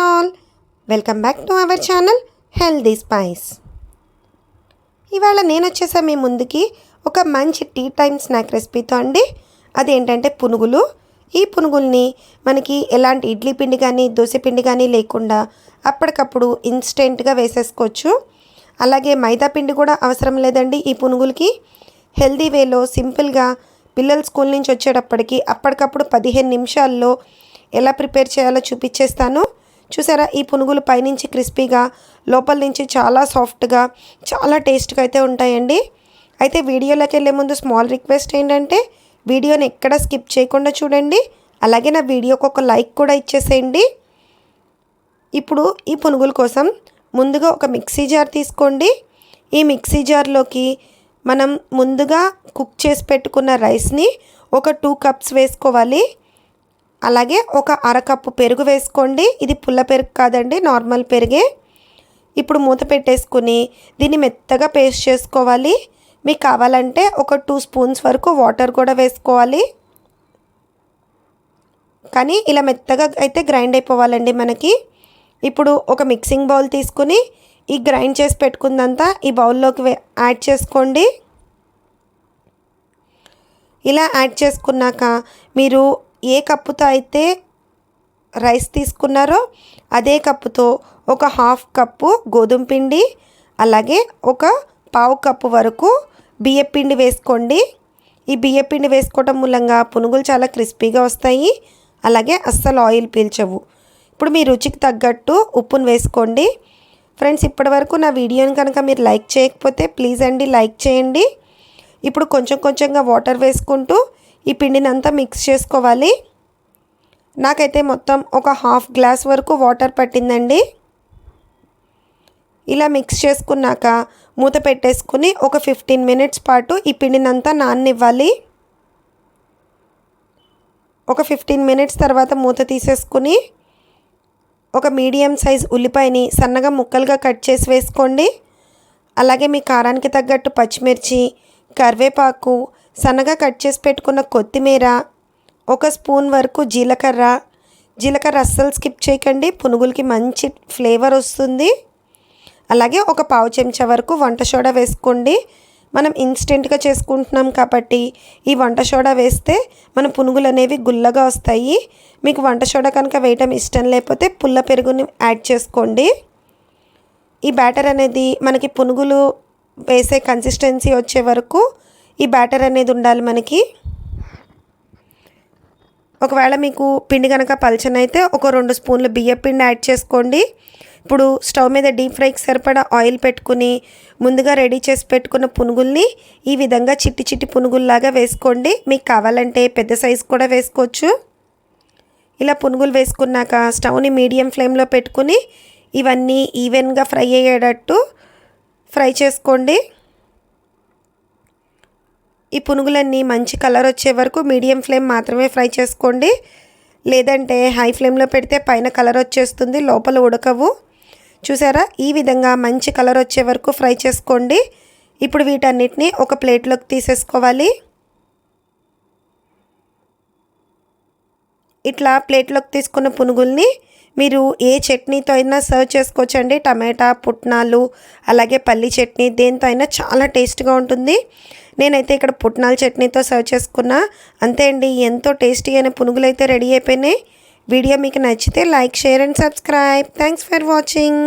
All welcome back to our channel healthy spice ఇవాళ నేను వచ్చేసా మీ ముందుకి ఒక మంచి టీ టైమ్ స్నాక్ రెసిపీతో అండి. అదేంటంటే పునుగులు. ఈ పునుగుల్ని మనకి ఎలాంటి ఇడ్లీ పిండి కానీ దోశ పిండి కానీ లేకుండా అప్పటికప్పుడు ఇన్స్టెంట్గా వేసేసుకోవచ్చు. అలాగే మైదా పిండి కూడా అవసరం లేదండి ఈ పునుగులకి. హెల్దీ వేలో సింపుల్గా పిల్లలు స్కూల్ నుంచి వచ్చేటప్పటికి అప్పటికప్పుడు పదిహేను నిమిషాల్లో ఎలా ప్రిపేర్ చేయాలో చూపించేస్తాను చూసారా? ఈ పునుగులు పైనుంచి క్రిస్పీగా లోపల నుంచి చాలా సాఫ్ట్గా చాలా టేస్ట్గా అయితే ఉంటాయండి. అయితే వీడియోలోకి వెళ్ళే ముందు స్మాల్ రిక్వెస్ట్ ఏంటంటే వీడియోని ఎక్కడ స్కిప్ చేయకుండా చూడండి. అలాగే నా వీడియోకి ఒక లైక్ కూడా ఇచ్చేసేయండి. ఇప్పుడు ఈ పునుగుల కోసం ముందుగా ఒక మిక్సీ జార్ తీసుకోండి. ఈ మిక్సీ జార్లోకి మనం ముందుగా కుక్ చేసి పెట్టుకున్న రైస్ని ఒక టూ కప్స్ వేసుకోవాలి. అలాగే ఒక అరకప్పు పెరుగు వేసుకోండి. ఇది పుల్ల పెరుగు కాదండి నార్మల్ పెరుగే. ఇప్పుడు మూత పెట్టేసుకుని దీన్ని మెత్తగా పేస్ట్ చేసుకోవాలి. మీకు కావాలంటే ఒక టూ స్పూన్స్ వరకు వాటర్ కూడా వేసుకోవాలి. కానీ ఇలా మెత్తగా అయితే గ్రైండ్ అయిపోవాలండి మనకి. ఇప్పుడు ఒక మిక్సింగ్ బౌల్ తీసుకుని ఈ గ్రైండ్ చేసి పెట్టుకుందంతా ఈ బౌల్లోకి యాడ్ చేసుకోండి. ఇలా యాడ్ చేసుకున్నాక మీరు ఏ కప్పుతో అయితే రైస్ తీసుకున్నారో అదే కప్పుతో ఒక హాఫ్ కప్పు గోధుమ పిండి అలాగే ఒక పావు కప్పు వరకు బియ్యపిండి వేసుకోండి. ఈ బియ్యపిండి వేసుకోవటం మూలంగా పునుగులు చాలా క్రిస్పీగా వస్తాయి అలాగే అస్సలు ఆయిల్ పీల్చవు. ఇప్పుడు మీ రుచికి తగ్గట్టు ఉప్పును వేసుకోండి. ఫ్రెండ్స్ ఇప్పటివరకు నా వీడియోని కనుక మీరు లైక్ చేయకపోతే ప్లీజ్ అండి లైక్ చేయండి. ఇప్పుడు కొంచెం కొంచెంగా వాటర్ వేసుకుంటూ ఈ పిండిని అంతా మిక్స్ చేసుకోవాలి. నాకైతే మొత్తం ఒక హాఫ్ గ్లాస్ వరకు వాటర్ పట్టిందండి. ఇలా మిక్స్ చేసుకున్నాక మూత పెట్టేసుకుని ఒక ఫిఫ్టీన్ మినిట్స్ పాటు ఈ పిండినంతా నాననివ్వాలి. ఒక ఫిఫ్టీన్ మినిట్స్ తర్వాత మూత తీసేసుకుని ఒక మీడియం సైజ్ ఉల్లిపాయని సన్నగా ముక్కలుగా కట్ చేసి వేసుకోండి. అలాగే మీ కారానికి తగ్గట్టు పచ్చిమిర్చి కరివేపాకు సన్నగా కట్ చేసి పెట్టుకున్న కొత్తిమీర ఒక స్పూన్ వరకు జీలకర్ర. జీలకర్ర అస్సలు స్కిప్ చేయకండి పునుగులకి మంచి ఫ్లేవర్ వస్తుంది. అలాగే ఒక పావు చెంచా వరకు వంట సోడా వేసుకోండి. మనం ఇన్స్టెంట్గా చేసుకుంటున్నాం కాబట్టి ఈ వంట సోడా వేస్తే మన పునుగులు అనేవి గుల్లగా వస్తాయి. మీకు వంట సోడా కనుక వేయటం ఇష్టం లేకపోతే పుల్ల పెరుగుని యాడ్ చేసుకోండి. ఈ బ్యాటర్ అనేది మనకి పునుగులు వేసే కన్సిస్టెన్సీ వచ్చే వరకు ఈ బ్యాటర్ అనేది ఉండాలి మనకి. ఒకవేళ మీకు పిండి కనుక పలచనైతే ఒక రెండు స్పూన్లు బియ్య పిండి యాడ్ చేసుకోండి. ఇప్పుడు స్టవ్ మీద డీప్ ఫ్రైకి సరిపడా ఆయిల్ పెట్టుకుని ముందుగా రెడీ చేసి పెట్టుకున్న పునుగుల్ని ఈ విధంగా చిట్టి చిట్టి పునుగుల్లాగా వేసుకోండి. మీకు కావాలంటే పెద్ద సైజు కూడా వేసుకోవచ్చు. ఇలా పునుగులు వేసుకున్నాక స్టవ్ని మీడియం ఫ్లేమ్లో పెట్టుకుని ఇవన్నీ ఈవెన్గా ఫ్రై అయ్యేటట్టు ఫ్రై చేసుకోండి. ఈ పునుగులన్నీ మంచి కలర్ వచ్చే వరకు మీడియం ఫ్లేమ్ మాత్రమే ఫ్రై చేసుకోండి. లేదంటే హై ఫ్లేమ్లో పెడితే పైన కలర్ వచ్చేస్తుంది లోపల ఉడకవు. చూసారా? ఈ విధంగా మంచి కలర్ వచ్చే వరకు ఫ్రై చేసుకోండి. ఇప్పుడు వీటన్నిటిని ఒక ప్లేట్లోకి తీసేసుకోవాలి. ఇట్లా ప్లేట్లోకి తీసుకున్న పునుగుల్ని మీరు ఏ చట్నీతో అయినా సర్వ్ చేసుకోవచ్చండి. టమాటా పుట్నాలు అలాగే పల్లి చట్నీ దేంతో అయినా చాలా టేస్ట్గా ఉంటుంది. నేనైతే ఇక్కడ పుట్నాల చట్నీతో సర్వ్ చేసుకున్నా. అంతే అండి ఎంతో టేస్టీ అయిన పునుగులు అయితే రెడీ అయిపోయినాయి. వీడియో మీకు నచ్చితే like share and subscribe. Thanks for watching.